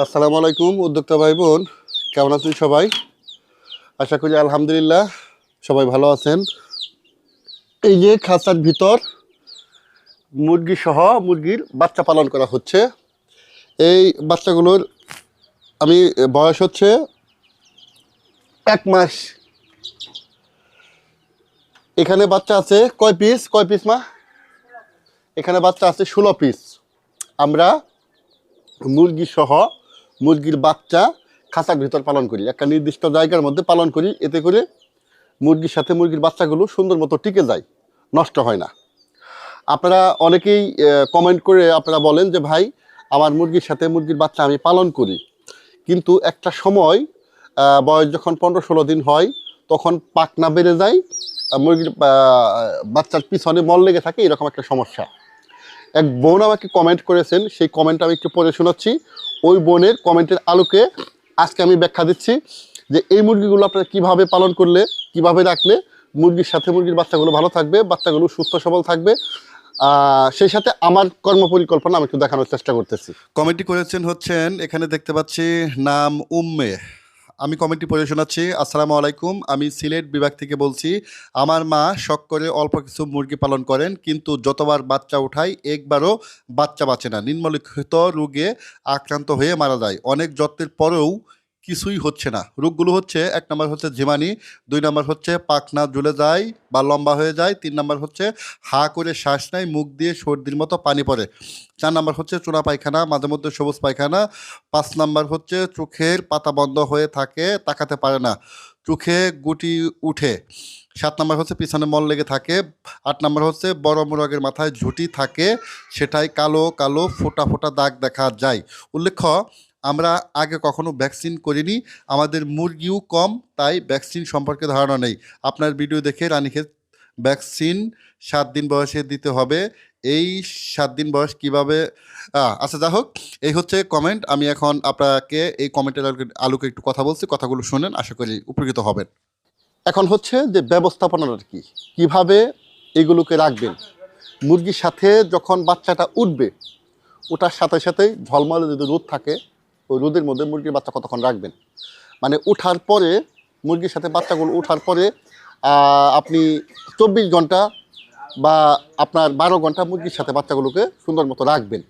আসসালামু আলাইকুম, উদ্যোক্তা ভাই বোন কেমন আছেন সবাই? আশা করি আলহামদুলিল্লাহ সবাই ভালো আছেন। এই যে খাঁচার ভিতর মুরগি সহ মুরগির বাচ্চা পালন করা হচ্ছে। এই বাচ্চাগুলোর আমি বয়স হচ্ছে এক মাস। এখানে বাচ্চা আছে কয় পিস কয় পিস মা? এখানে বাচ্চা আছে ষোলো পিস আমরা মুরগি সহ মুরগির বাচ্চা খাঁচার ভিতর পালন করি। একটা নির্দিষ্ট জায়গার মধ্যে পালন করি, এতে করে মুরগির সাথে মুরগির বাচ্চাগুলো সুন্দর মতো টিকে যায়, নষ্ট হয় না। আপনারা অনেকেই কমেন্ট করে আপনারা বলেন যে, ভাই, আমার মুরগির সাথে মুরগির বাচ্চা আমি পালন করি। কিন্তু একটা সময় বয়স যখন পনেরো ষোলো দিন হয়, তখন পাকনা বেড়ে যায় মুরগির বাচ্চার পিছনে মল লেগে থাকে, এরকম একটা সমস্যা। এক বোন আমাকে কমেন্ট করেছেন, সেই কমেন্ট আমি একটু পড়ে শোনাচ্ছি। ওই বোনের কমেন্টের আলোকে আজকে আমি ব্যাখ্যা দিচ্ছি যে এই মুরগিগুলো আপনারা কীভাবে পালন করলে, কীভাবে রাখলে মুরগির সাথে মুরগির বাচ্চাগুলো ভালো থাকবে, বাচ্চাগুলো সুস্থ সবল থাকবে। সেই সাথে আমার কর্ম পরিকল্পনা আমি একটু দেখানোর চেষ্টা করতেছি। কমেন্টটি করেছেন হচ্ছেন, এখানে দেখতে পাচ্ছি, নাম উম্মে। আমি কমেন্টটি পড়ে শোনাচ্ছি আসসালামু আলাইকুম। আমি সিলেট বিভাগ থেকে বলছি, আমার মা শখ করে অল্প কিছু মুরগি পালন করেন, কিন্তু যতবার বাচ্চা উঠায় একবারও বাচ্চা বাঁচে না। নিম্নলিখিত রোগে আক্রান্ত হয়ে মারা যায়। অনেক যত্নের পরেও কিছুই হচ্ছে না। রোগগুলো হচ্ছে, এক নম্বর হচ্ছে ঝিমানি, দুই নম্বর হচ্ছে পাখনা ঝুলে যায় বা লম্বা হয়ে যায়, তিন নম্বর হচ্ছে হা করে শ্বাস নেয়, মুখ দিয়ে সর্দির মতো পানি পড়ে। চার নাম্বার হচ্ছে চূড়া পায়খানা, মাঝে মধ্যে সবুজ পায়খানা। পাঁচ নাম্বার হচ্ছে চোখের পাতা বন্ধ হয়ে থাকে, তাকাতে পারে না। চোখে গুটি উঠে। সাত নাম্বার হচ্ছে পিছনে মল লেগে থাকে। আট নাম্বার হচ্ছে বড় মোরগের মাথায় ঝুঁটি থাকে, সেটাই কালো কালো ফোটা ফোটা দাগ দেখা যায়। উল্লেখ্য আমরা আগে কখনো ভ্যাকসিন করিনি, আমাদের মুরগিও কম, তাই ভ্যাকসিন সম্পর্কে ধারণা নেই। আপনার ভিডিও দেখে রানীক্ষেত ভ্যাকসিন সাত দিন বয়সে দিতে হবে। এই সাত দিন বয়স কীভাবে আচ্ছা যা হোক, এই হচ্ছে কমেন্ট আমি এখন আপনাকে এই কমেন্টের আলোকে- একটু কথা বলছি, কথাগুলো শুনেন, আশা করি উপকৃত হবেন। এখন হচ্ছে যে ব্যবস্থাপনাটা কি? কীভাবে এগুলোকে রাখবেন? মুরগির সাথে যখন বাচ্চাটা উঠবে, ওটার সাথে সাথেই ঝলমলে যদি রোদ থাকে ওই রোদের মধ্যে মুরগির বাচ্চা কতক্ষণ রাখবেন? মানে উঠার পরে, মুরগির সাথে বাচ্চাগুলো উঠার পরে আপনি চব্বিশ ঘণ্টা বা আপনার বারো ঘণ্টা মুরগির সাথে বাচ্চাগুলোকে সুন্দর মতো রাখবেন।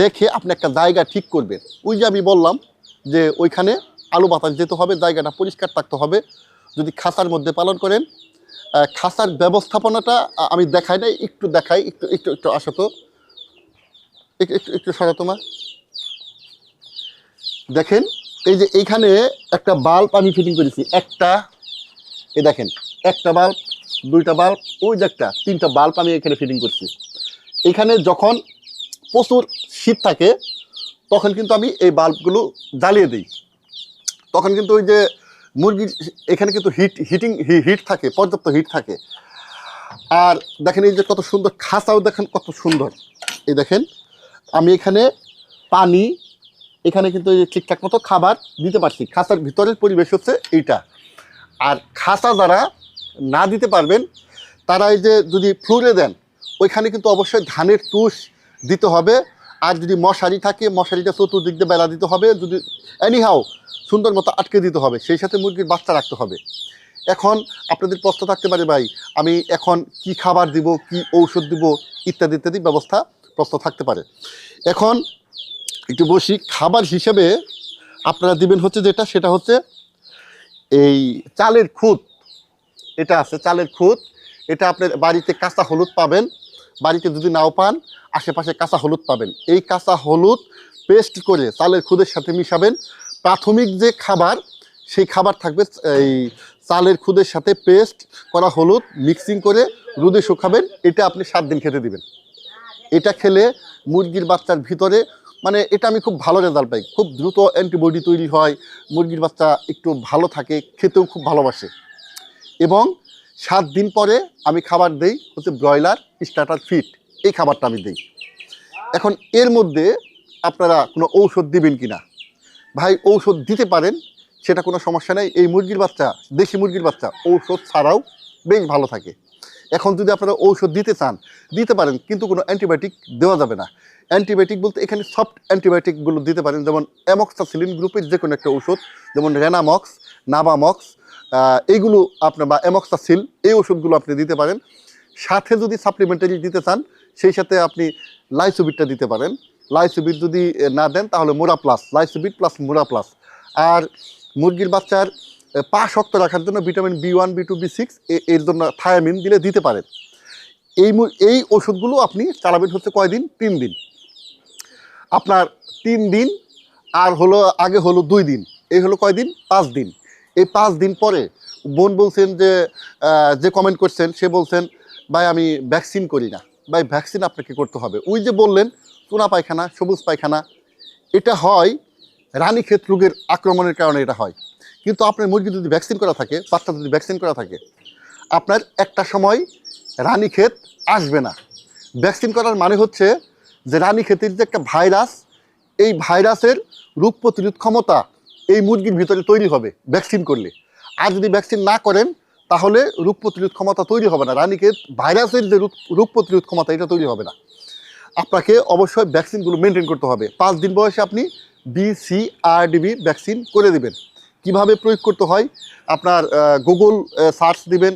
রেখে আপনি একটা জায়গা ঠিক করবেন। ওই যে আমি বললাম যে ওইখানে আলু বাতাস যেতে হবে, জায়গাটা পরিষ্কার থাকতে হবে। যদি খাসার মধ্যে পালন করেন খাসার ব্যবস্থাপনাটা আমি দেখাই নাই, একটু দেখাই, একটু একটু একটু আসো তো। একটু একটু একটু সরা তোমার। দেখেন, এই যে এইখানে একটা বাল্ব আমি ফিটিং করেছি, একটা, এই দেখেন, একটা বাল্ব দুইটা বাল্ব ওই যে একটা, তিনটা বাল্ব আমি এখানে ফিটিং করছি। এখানে যখন প্রচুর শীত থাকে, তখন কিন্তু আমি এই বাল্বগুলো জ্বালিয়ে দিই। তখন কিন্তু ওই যে মুরগির এখানে কিন্তু হিট হিটিং হিট থাকে, পর্যাপ্ত হিট থাকে। আর দেখেন এই যে কত সুন্দর, খাঁচাও দেখেন কত সুন্দর। এই দেখেন, আমি এখানে পানি এখানে কিন্তু ঠিকঠাক মতো খাবার দিতে পারছি। খাঁচার ভিতরের পরিবেশ হচ্ছে এইটা। আর খাঁচা যারা না দিতে পারবেন, তারা এই যে যদি ফ্লোরে দেন, ওইখানে কিন্তু অবশ্যই ধানের তুষ দিতে হবে। আর যদি মশারি থাকে, মশারিটা চতুর্দিক দিয়ে বেলা দিতে হবে। যদি এনিহাও সুন্দর মতো আটকে দিতে হবে, সেই সাথে মুরগির বাচ্চা রাখতে হবে। এখন আপনাদের প্রশ্ন থাকতে পারে ভাই, আমি এখন কি খাবার দিব, কি ঔষধ দিব, ইত্যাদি ইত্যাদি ব্যবস্থা প্রশ্ন থাকতে পারে। এখন একটু বসি খাবার হিসেবে আপনারা দিবেন হচ্ছে যেটা, সেটা হচ্ছে এই চালের খুদ এটা আছে চালের খুদ এটা আপনার বাড়িতে কাঁচা হলুদ পাবেন। বাড়িতে যদি নাও পান, আশেপাশে কাঁচা হলুদ পাবেন। এই কাঁচা হলুদ পেস্ট করে চালের খুদের সাথে মিশাবেন। প্রাথমিক যে খাবার, সেই খাবার থাকবে এই চালের খুদের সাথে পেস্ট করা হলুদ মিক্সিং করে রোদে শুকাবেন। এটা আপনি সাত দিন খেতে দিবেন। এটা খেলে মুরগির বাচ্চার ভিতরে মানে এটা আমি খুব ভালো রেজাল্ট পাই। খুব দ্রুত অ্যান্টিবডি তৈরি হয়, মুরগির বাচ্চা একটু ভালো থাকে, খেতেও খুব ভালোবাসে। এবং সাত দিন পরে আমি খাবার দেই, হচ্ছে ব্রয়লার স্টার্টার ফিট এই খাবারটা আমি দিই। এখন এর মধ্যে আপনারা কোনো ঔষধ দিবেন কি না ভাই, ঔষধ দিতে পারেন, সেটা কোনো সমস্যা নেই। এই মুরগির বাচ্চা, দেশি মুরগির বাচ্চা, ঔষধ ছাড়াও বেশ ভালো থাকে। এখন যদি আপনারা ঔষধ দিতে চান, দিতে পারেন, কিন্তু কোনো অ্যান্টিবায়োটিক দেওয়া যাবে না। অ্যান্টিবায়োটিক বলতে এখানে সফট অ্যান্টিবায়োটিকগুলো দিতে পারেন যেমন অ্যামক্সাসিলিন গ্রুপের যে কোনো একটা ওষুধ যেমন রেনামক্স নাভামক্স আহ, এইগুলো আপনার বা অ্যামক্সাসিল এই ওষুধগুলো আপনি দিতে পারেন। সাথে যদি সাপ্লিমেন্টারি দিতে চান সেই সাথে আপনি লাইসোবিটটা দিতে পারেন। লাইসোবিট যদি না দেন তাহলে মোরা প্লাস লাইসোবিট প্লাস মোরা প্লাস আর মুরগির বাচ্চার পা শক্ত রাখার জন্য vitamin B one B two B six এর জন্য থায়ামিন দিলে দিতে পারেন। এই এই ওষুধগুলো আপনি চালাবেন হচ্ছে কয়দিন? তিন দিন। আপনার তিন দিন, আর হলো, আগে হলো দুই দিন, এই হলো কয় দিন? পাঁচ দিন। এই পাঁচ দিন পরে বোন বলছেন যে যে কমেন্ট করছেন, সে বলছেন, ভাই, আমি ভ্যাকসিন করি না। ভাই ভ্যাকসিন আপনাকে করতে হবে। ওই যে বললেন, চুনা পায়খানা, সবুজ পায়খানা, এটা হয় রানীক্ষেত রোগের আক্রমণের কারণে এটা হয়। কিন্তু আপনার মুরগি যদি ভ্যাকসিন করা থাকে, বাচ্চা যদি ভ্যাকসিন করা থাকে, আপনার একটা সময় রানীক্ষেত আসবে না। ভ্যাকসিন করার মানে হচ্ছে যে রানীক্ষেতের যে একটা ভাইরাস, এই ভাইরাসের রোগ প্রতিরোধ ক্ষমতা এই মুরগির ভিতরে তৈরি হবে ভ্যাকসিন করলে। আর যদি ভ্যাকসিন না করেন, তাহলে রোগ প্রতিরোধ ক্ষমতা তৈরি হবে না। রানীক্ষেত ভাইরাসের যে রোগ প্রতিরোধ ক্ষমতা, এটা তৈরি হবে না। আপনাকে অবশ্যই ভ্যাকসিনগুলো মেনটেন করতে হবে। পাঁচ দিন বয়সে আপনি বিসিআরডিবি ভ্যাকসিন করে দিবেন। কীভাবে প্রয়োগ করতে হয়? আপনার গুগল সার্চ দিবেন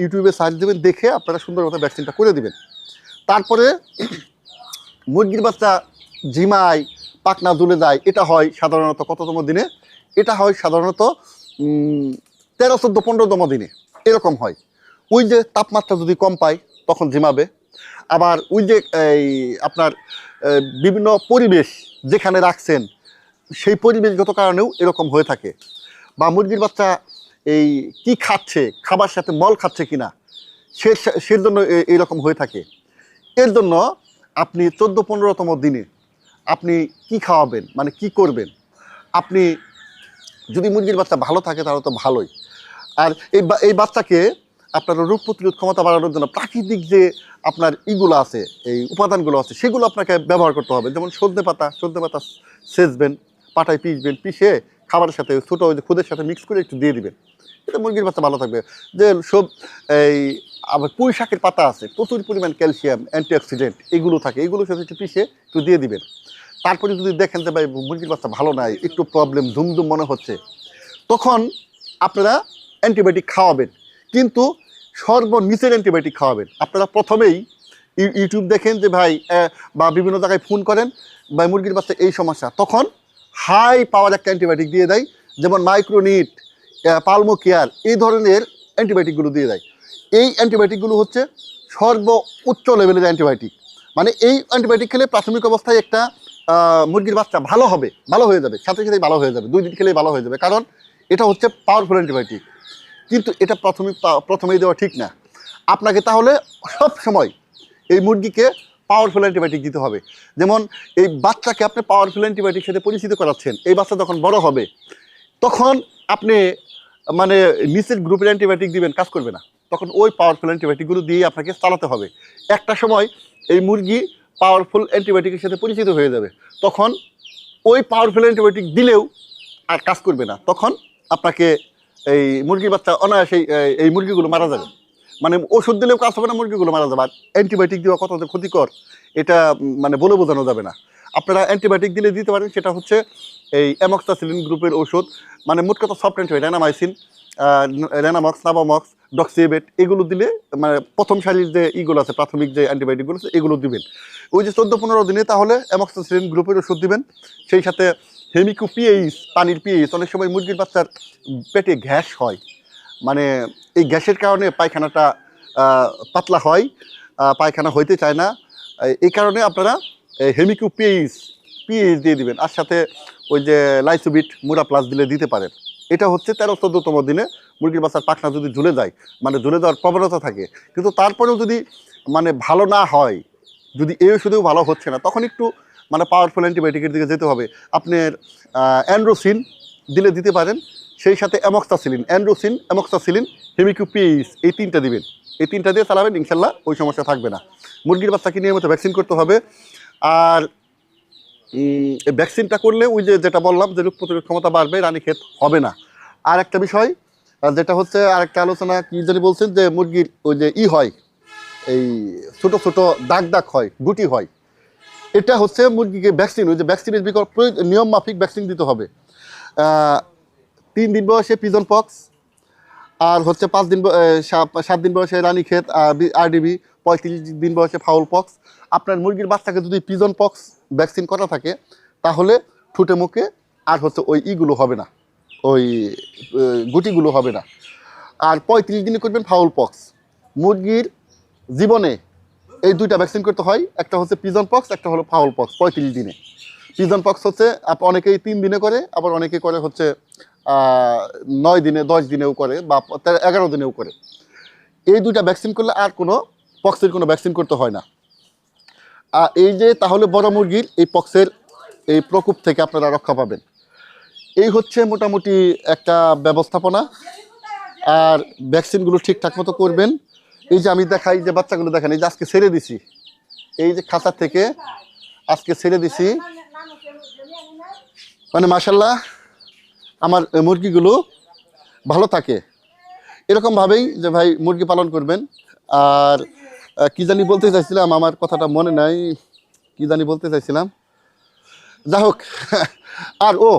ইউটিউবে সার্চ দিবেন, দেখে আপনারা সুন্দর মতো ভ্যাকসিনটা করে দিবেন। তারপরে মুরগির বাচ্চা ঝিমায় পাকনা দুলে যায়, এটা হয় সাধারণত কততম দিনে? এটা হয় সাধারণত তেরো, চোদ্দ, পনেরোতম দিনে। এরকম হয়। ওই যে তাপমাত্রা যদি কম পায়, তখন ঝিমাবে। আবার ওই যে, এই, আপনার বিভিন্ন পরিবেশ যেখানে রাখছেন, সেই পরিবেশগত কারণেও এরকম হয়ে থাকে। বা মুরগির বাচ্চা, এই, কি খাচ্ছে, খাবার সাথে মল খাচ্ছে কিনা, সে সের জন্য এ- এইরকম হয়ে থাকে। এর জন্য আপনি চোদ্দ পনেরোতম দিনে আপনি কি খাওয়াবেন? মানে কি করবেন? আপনি যদি মুরগির বাচ্চা ভালো থাকে তাহলে তো ভালোই। আর এই এই বাচ্চাকে আপনার রোগ প্রতিরোধ ক্ষমতা বাড়ানোর জন্য প্রাকৃতিক যে আপনার ইগুলো আছে, এই উপাদানগুলো আছে, সেগুলো আপনাকে ব্যবহার করতে হবে। যেমন সজনে পাতা সজনে পাতা সেচবেন, পাটায় পিসবেন পিষে খাবারের সাথে ছোটো ওই যে খুদের সাথে মিক্স করে একটু দিয়ে দিবেন। এটা মুরগির বাচ্চা ভালো থাকবে। যে সব এই আবার পুঁই শাকের পাতা আছে, প্রচুর পরিমাণ ক্যালসিয়াম, অ্যান্টিঅক্সিডেন্ট, এগুলো থাকে, এগুলো সাথে একটু পিষে একটু দিয়ে দিবেন। তারপরে যদি দেখেন যে ভাই মুরগির বাচ্চা ভালো নাই, একটু প্রবলেম ধুমধুম মনে হচ্ছে, তখন আপনারা অ্যান্টিবায়োটিক খাওয়াবেন। কিন্তু সর্বনিচের অ্যান্টিবায়োটিক খাওয়াবেন। আপনারা প্রথমেই ইউ- ইউটিউব দেখেন যে ভাই বা বিভিন্ন জায়গায় ফোন করেন বা মুরগির বাচ্চা এই সমস্যা। তখন হাই পাওয়ার একটা অ্যান্টিবায়োটিক দিয়ে দেয়, যেমন মাইক্রোনিট পালমো কেয়ার এই ধরনের অ্যান্টিবায়োটিকগুলো দিয়ে দেয়। এই অ্যান্টিবায়োটিকগুলো হচ্ছে সর্ব উচ্চ লেভেলের অ্যান্টিবায়োটিক মানে এই অ্যান্টিবায়োটিক খেলে প্রাথমিক অবস্থায় একটা মুরগির বাচ্চা ভালো হবে, ভালো হয়ে যাবে, সাথে সাথেই ভালো হয়ে যাবে, দুই দিন খেলেই ভালো হয়ে যাবে। কারণ এটা হচ্ছে পাওয়ারফুল অ্যান্টিবায়োটিক কিন্তু এটা প্রাথমিক প্রথমেই দেওয়া ঠিক না। আপনাকে তাহলে সব সময় এই মুরগিকে পাওয়ারফুল অ্যান্টিবায়োটিক দিতে হবে। যেমন এই বাচ্চাকে আপনি পাওয়ারফুল অ্যান্টিবায়োটিক সাথে পরিচিত করাচ্ছেন, এই বাচ্চা যখন বড় হবে, তখন আপনি মানে নিচের গ্রুপের অ্যান্টিবায়োটিক দিবেন, কাজ করবে না। তখন ওই পাওয়ারফুল অ্যান্টিবায়োটিকগুলো দিয়ে আপনাকে চালাতে হবে। একটা সময় এই মুরগি পাওয়ারফুল অ্যান্টিবায়োটিকের সাথে পরিচিত হয়ে যাবে। তখন ওই পাওয়ারফুল অ্যান্টিবায়োটিক দিলেও আর কাজ করবে না। তখন আপনাকে এই মুরগির বাচ্চা অনায়াসেই এই- মুরগিগুলো মারা যাবে। মানে ওষুধ দিলেও কাজ হবে না, মুরগিগুলো মারা যাবে। আর অ্যান্টিবায়োটিক দেওয়া কত ক্ষতিকর, এটা মানে বলে বোঝানো যাবে না। আপনারা অ্যান্টিবায়োটিক দিলে দিতে পারেন, সেটা হচ্ছে এই অ্যামক্সাসিলিন গ্রুপের ওষুধ মানে মোট কথা soft antibiotic Renamycin Renamox Nabamox Doxivet এগুলো দিলে মানে প্রথম সারির যে ইগুলো আছে, প্রাথমিক যে অ্যান্টিবায়োটিকগুলো আছে, এগুলো দিবেন। ওই যে চোদ্দ পনেরো দিনে তাহলে অ্যামক্সাসিলিন গ্রুপের ওষুধ দিবেন। সেই সাথে হেমিকো পিএইচ পানির পিএইচ অনেক সময় মুরগির বাচ্চার পেটে গ্যাস হয়। মানে এই গ্যাসের কারণে পায়খানাটা পাতলা হয় পায়খানা হইতে চায় না। এই- কারণে আপনারা হেমিকো পিএইচ পিএইচ দিয়ে দিবেন। আর সাথে ওই যে লাইসোবিট মুরা প্লাস দিলে দিতে পারেন। এটা হচ্ছে তেরো চোদ্দতম দিনে মুরগির বাচ্চার পাখনা যদি ঝুলে যায় মানে ঝুলে যাওয়ার প্রবণতা থাকে, কিন্তু তারপরেও যদি মানে ভালো না হয়, যদি এই ওষুধেও ভালো হচ্ছে না, তখন একটু মানে পাওয়ারফুল অ্যান্টিবায়োটিকের দিকে যেতে হবে। আপনার অ্যান্ড্রোসিন দিলে দিতে পারেন, সেই সাথে অ্যামক্সাসিলিন অ্যান্ড্রোসিন অ্যামক্সাসিলিন হেমিকুপিস এই তিনটা দিবেন। এই তিনটা দিয়ে চালাবেন, ইনশাল্লাহ ওই সমস্যা থাকবে না। মুরগির বাচ্চাকে নিয়মিত ভ্যাকসিন করতে হবে। আর ভ্যাকসিনটা করলে ওই যে যেটা বললাম যে রোগ প্রতিরোধ ক্ষমতা বাড়বে, রানীক্ষেত হবে না। আর একটা বিষয় যেটা হচ্ছে আরেকটা আলোচনা, কি জানি বলছেন যে মুরগির ওই যে ই হয়, এই ছোট ছোট দাগ দাগ হয়, গুটি হয়, এটা হচ্ছে মুরগিকে ভ্যাকসিন ওই যে ভ্যাকসিনের বিকল্প নিয়ম মাফিক ভ্যাকসিন দিতে হবে। তিন দিন বয়সে পিজন পক্স, আর হচ্ছে পাঁচ দিন সাত দিন বয়সে রানীক্ষেত, আর আরডিবি পঁয়ত্রিশ দিন বয়সে ফাউল পক্স। আপনার মুরগির বাচ্চাকে যদি পিজন পক্স ভ্যাকসিন করা থাকে, তাহলে ঠুটে মুখে আর হচ্ছে ওই ইগুলো হবে না, ওই গুটিগুলো হবে না। আর পঁয়ত্রিশ দিনে করবেন ফাউল পক্স মুরগির জীবনে এই দুইটা ভ্যাকসিন করতে হয়, একটা হচ্ছে পিজন পক্স একটা হলো ফাউল পক্স পঁয়ত্রিশ দিনে। পিজন পক্স হচ্ছে অনেকেই তিন দিনে করে, আবার অনেকে করে হচ্ছে নয় দিনে, দশ দিনেও করে, বা এগারো দিনেও করে। এই দুইটা ভ্যাকসিন করলে আর কোনো পক্সের কোনো ভ্যাকসিন করতে হয় না। এই যে তাহলে বড় মুরগির এই পক্সের এই প্রকোপ থেকে আপনারা রক্ষা পাবেন। এই হচ্ছে মোটামুটি একটা ব্যবস্থাপনা। আর ভ্যাকসিনগুলো ঠিকঠাক মতো করবেন। এই যে আমি দেখাই যে বাচ্চাগুলো দেখেন, এই যে আজকে ছেড়ে দিছি। এই যে খাঁচা থেকে আজকে ছেড়ে দিছি। মানে মাসাল্লাহ আমার মুরগিগুলো ভালো থাকে। এরকমভাবেই যে ভাই মুরগি পালন করবেন। আর কি জানি বলতে চাইছিলাম, আমার কথাটা মনে নাই। কি জানি বলতে চাইছিলাম। যাই হোক, আর ও,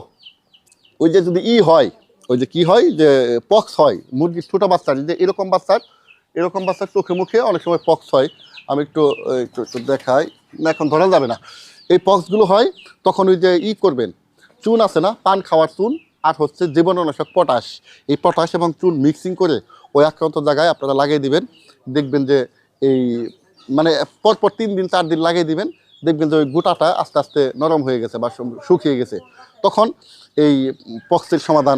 ওই যে যদি ই হয়, ওই যে কি হয়, যে পক্স হয়, মুরগির ছোটো বাচ্চার যে এরকম বাচ্চার এরকম বাচ্চার চোখে মুখে অনেক সময় পক্স হয়। আমি একটু একটু দেখাই। না, এখন ধরা যাবে না। এই পক্সগুলো হয়, তখন ওই যে ই করবেন, চুন আছে না, পান খাওয়ার চুন, আর হচ্ছে জীবাণুনাশক পটাশ। এই পটাশ এবং চুন মিক্সিং করে ওই আক্রান্ত জায়গায় আপনারা লাগিয়ে দিবেন। দেখবেন যে এই মানে পরপর তিন দিন, চার দিন লাগিয়ে দিবেন, দেখবেন যে ওই গোটাটা আস্তে আস্তে নরম হয়ে গেছে বা শুকিয়ে গেছে। তখন এই পক্সের সমাধান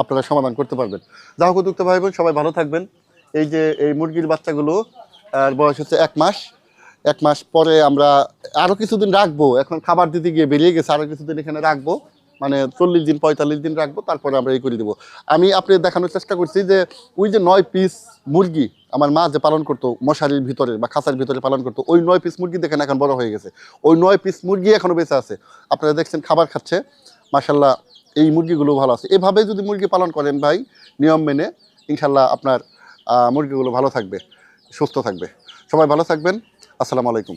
আপনারা সমাধান করতে পারবেন। যা হোক, উদ্যুক্ত ভাই বোন, সবাই ভালো থাকবেন। এই যে এই মুরগির বাচ্চাগুলো, আর বয়স হচ্ছে এক মাস। এক মাস পরে আমরা আরও কিছুদিন রাখব। এখন খাবার দিতে গিয়ে বেরিয়ে গেছে আরও কিছুদিন এখানে রাখব। মানে চল্লিশ দিন, পঁয়তাল্লিশ দিন রাখব, তারপরে আমরা এই করে দেবো। আমি আপনি দেখানোর চেষ্টা করছি যে ওই যে নয় পিস মুরগি আমার মা যে পালন করতো, মশারির ভিতরে বা খাঁচার ভিতরে পালন করতো, ওই নয় পিস মুরগি দেখেন এখন বড় হয়ে গেছে। ওই নয় পিস মুরগি এখনও বেঁচে আছে। আপনারা দেখছেন খাবার খাচ্ছে মাসাল্লাহ এই মুরগিগুলো ভালো আছে। এভাবে যদি মুরগি পালন করেন ভাই, নিয়ম মেনে ইনশাল্লাহ আপনার মুরগিগুলো ভালো থাকবে, সুস্থ থাকবে। সবাই ভালো থাকবেন। আসসালামু আলাইকুম।